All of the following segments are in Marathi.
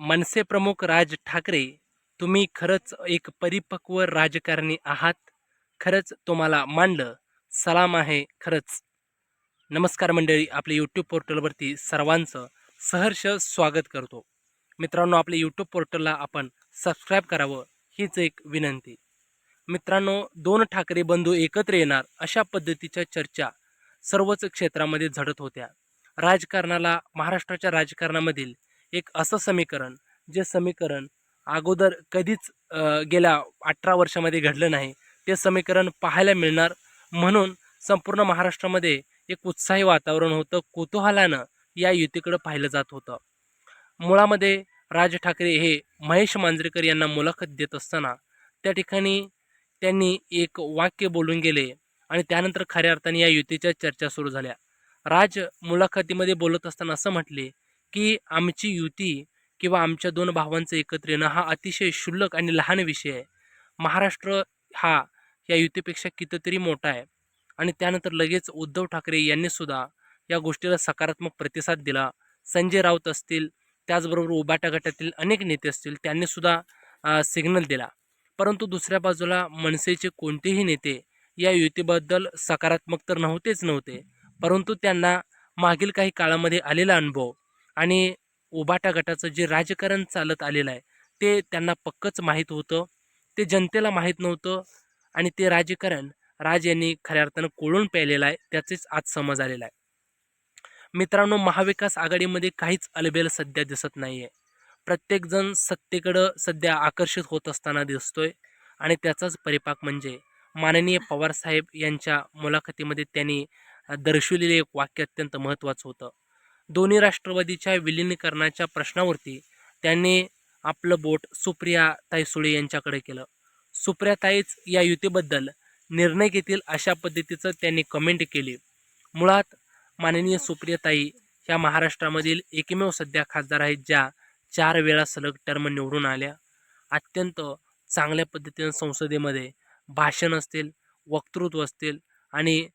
मनसे प्रमुख राज ठाकरे तुम्ही खरंच एक परिपक्व राजकारणी आहात? खरंच तुम्हाला मांडलं सलाम आहे खरंच. नमस्कार मंडळी आपल्या यूट्यूब पोर्टलवरती सर्वांचं सहर्ष स्वागत करतो. मित्रांनो आपल्या यूट्यूब पोर्टलला आपण सबस्क्राईब करावं हीच एक विनंती. मित्रांनो दोन ठाकरे बंधू एकत्र येणार अशा पद्धतीच्या चर्चा सर्वच क्षेत्रामध्ये झडत होत्या. राजकारणाला महाराष्ट्राच्या राजकारणामधील एक असं समीकरण जे समीकरण अगोदर कधीच गेल्या अठरा वर्षामध्ये घडलं नाही ते समीकरण पाहायला मिळणार. म्हणून संपूर्ण महाराष्ट्रामध्ये एक उत्साही वातावरण होतं. कुतूहलानं या युतीकडं पाहिलं जात होतं. मुळामध्ये राज ठाकरे हे महेश मांजरेकर यांना मुलाखत देत असताना त्या ठिकाणी त्यांनी एक वाक्य बोलून गेले आणि त्यानंतर खऱ्या अर्थाने या युतीच्या चर्चा सुरू झाल्या. राज मुलाखतीमध्ये बोलत असताना असं म्हटले की आमची युती किंवा आमच्या दोन भावांचं एकत्र येणं हा अतिशय क्षुल्लक आणि लहान विषय आहे. महाराष्ट्र हा या युतीपेक्षा कितीतरी मोठा आहे. आणि त्यानंतर लगेच उद्धव ठाकरे यांनीसुद्धा या गोष्टीला सकारात्मक प्रतिसाद दिला. संजय राऊत असतील त्याचबरोबर उबाटा गटातील अनेक नेते असतील त्यांनीसुद्धा सिग्नल दिला. परंतु दुसऱ्या बाजूला मनसेचे कोणतेही नेते या युतीबद्दल सकारात्मक तर नव्हतेच नव्हते परंतु त्यांना मागील काही काळामध्ये आलेला अनुभव आणि उबाटा गटाचं जे राजकारण चालत आलेलं आहे ते त्यांना पक्कच माहीत होतं. ते जनतेला माहीत नव्हतं आणि ते राजकारण राज यांनी खऱ्या अर्थानं कोळून प्यायलेलं आहे त्याचेच आज समज आलेला आहे. मित्रांनो महाविकास आघाडीमध्ये काहीच अलबेल सध्या दिसत नाही आहे प्रत्येकजण सत्तेकडं सध्या आकर्षित होत असताना दिसतोय आणि त्याचाच परिपाक म्हणजे माननीय पवारसाहेब यांच्या मुलाखतीमध्ये त्यांनी अ, दर्शविलेले एक वाक्य अत्यंत महत्त्वाचं होतं. दोन्ही राष्ट्रवादीच्या विलीनीकरणाच्या प्रश्नावरती त्यांनी आपलं बोट सुप्रिया ताई सुळे यांच्याकडे केलं. सुप्रिया ताईच या युतीबद्दल निर्णय घेतील अशा पद्धतीचं त्यांनी कमेंट केली. मुळात माननीय सुप्रियाताई ह्या महाराष्ट्रामधील एकमेव सध्या खासदार आहेत ज्या चार वेळा सलग टर्म निवडून आल्या. अत्यंत चांगल्या पद्धतीनं संसदेमध्ये भाषण असतील वक्तृत्व असतील आणि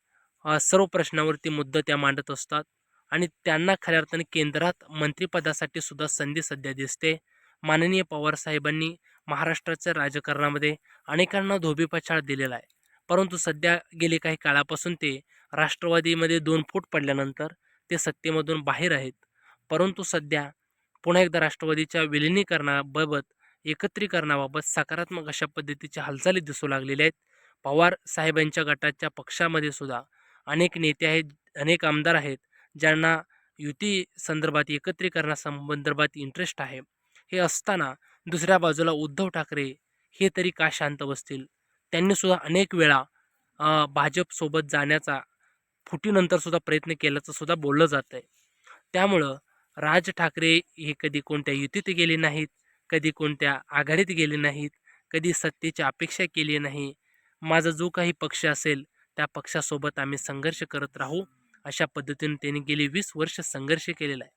सर्व प्रश्नावरती मुद्दा त्या मांडत असतात. आणि त्यांना खऱ्या अर्थाने केंद्रात मंत्रिपदासाठी सुद्धा संधी सध्या दिसते. माननीय पवार साहेबांनी महाराष्ट्राच्या राजकारणामध्ये अनेकांना धोबीपछाड दिलेला आहे. परंतु सध्या गेले काही काळापासून ते राष्ट्रवादीमध्ये दोन फूट पडल्यानंतर ते सत्तेमधून बाहेर आहेत. परंतु सध्या पुन्हा एकदा राष्ट्रवादीच्या विलिनीकरणाबाबत एकत्रीकरणाबाबत सकारात्मक अशा पद्धतीच्या हालचाली दिसू लागलेल्या आहेत. पवार साहेबांच्या गटाच्या पक्षामध्ये सुद्धा अनेक नेते आहेत अनेक आमदार आहेत. ज्यांना युती संदर्भात एकत्रीकरणासंदर्भात इंटरेस्ट आहे. हे असताना दुसऱ्या बाजूला उद्धव ठाकरे हे तरी का शांत बसतील? त्यांनीसुद्धा अनेक वेळा भाजपसोबत जाण्याचा फुटीनंतरसुद्धा प्रयत्न केल्याचं सुद्धा बोललं जात आहे त्यामुळं राज ठाकरे हे कधी कोणत्या युतीत गेले नाहीत कधी कोणत्या आघाडीत गेले नाहीत कधी सत्तेची अपेक्षा केली नाही. माझा जो काही पक्ष असेल त्या पक्षासोबत आम्ही संघर्ष करत राहू. अशा पद्धतीने त्यांनी गेली वीस वर्ष संघर्ष केलेला आहे.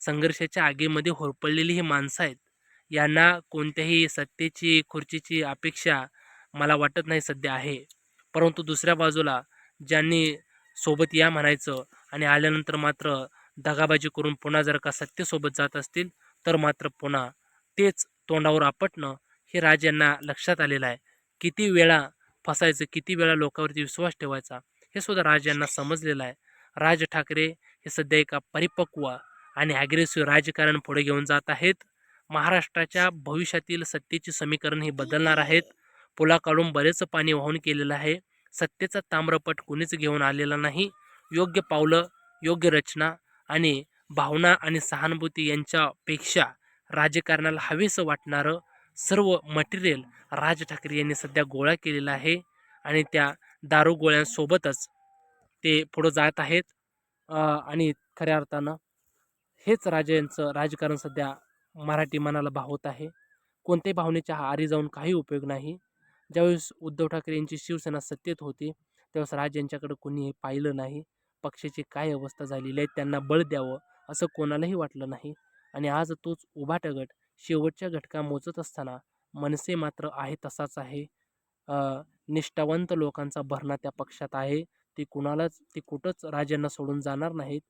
संघर्षाच्या आगीमध्ये होरपळलेली ही माणसं आहेत. यांना कोणत्याही सत्तेची खुर्चीची अपेक्षा मला वाटत नाही सध्या आहे. परंतु दुसऱ्या बाजूला ज्यांनी सोबत या म्हणायचं आणि आल्यानंतर मात्र दगाबाजी करून पुन्हा जर का सत्तेसोबत जात असतील तर मात्र पुन्हा तेच तोंडावर आपटणं हे राज यांना लक्षात आलेलं आहे. किती वेळा फसायचं किती वेळा लोकांवरती विश्वास ठेवायचा हे सुद्धा राज यांना समजलेलं आहे. राज ठाकरे हे सध्या एका परिपक्व आणि ॲग्रेसिव्ह राजकारण पुढे घेऊन जात आहेत. महाराष्ट्राच्या भविष्यातील सत्तेची समीकरण ही बदलणार आहेत. पुलाकडून बरेच पाणी वाहून केलेलं आहे. सत्तेचा ताम्रपट कुणीच घेऊन आलेला नाही. योग्य पावलं योग्य रचना आणि भावना आणि सहानुभूती यांच्यापेक्षा राजकारणाला हवेसं वाटणारं सर्व मटेरियल राज ठाकरे यांनी सध्या गोळा केलेला आहे. आणि त्या दारू गोळ्यांसोबतच ते पुढं जात आहेत. आणि खऱ्या अर्थानं हेच राजांचं यांचं राजकारण सध्या मराठी मनाला भावत आहे. कोणत्याही भावनेच्या आरी जाऊन काही उपयोग नाही. ज्यावेळेस उद्धव ठाकरे यांची शिवसेना सत्तेत होती त्यावेळेस राज यांच्याकडे कोणीही पाहिलं नाही. पक्षाची काय अवस्था झालेली आहे त्यांना बळ द्यावं असं कोणालाही वाटलं नाही. आणि आज तोच उभाटा गट शेवटच्या घटका मोजत असताना मनसे मात्र आहे तसाच आहे. निष्ठावंत लोकांचा भरणा त्या पक्षात आहे. ती कुणालाच ती कुठंच राजांना सोडून जाणार नाहीत.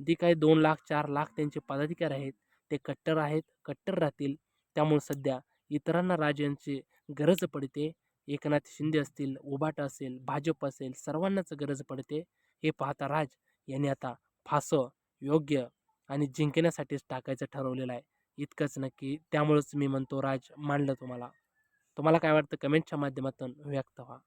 जी काही दोन लाख चार लाख त्यांचे पदाधिकारी आहेत ते कट्टर आहेत कट्टर राहतील. त्यामुळे सध्या इतरांना राजांची गरज पडते. एकनाथ शिंदे असतील उबाट असेल भाजप असेल सर्वांनाच गरज पडते. हे पाहता राज यांनी आता फासं योग्य आणि जिंकण्यासाठीच टाकायचं ठरवलेलं आहे. इतकंच नक्की. त्यामुळंच मी म्हणतो राज मांडलं तुम्हाला. तुम्हाला काय वाटतं? कमेंटच्या माध्यमातून व्यक्त व्हा.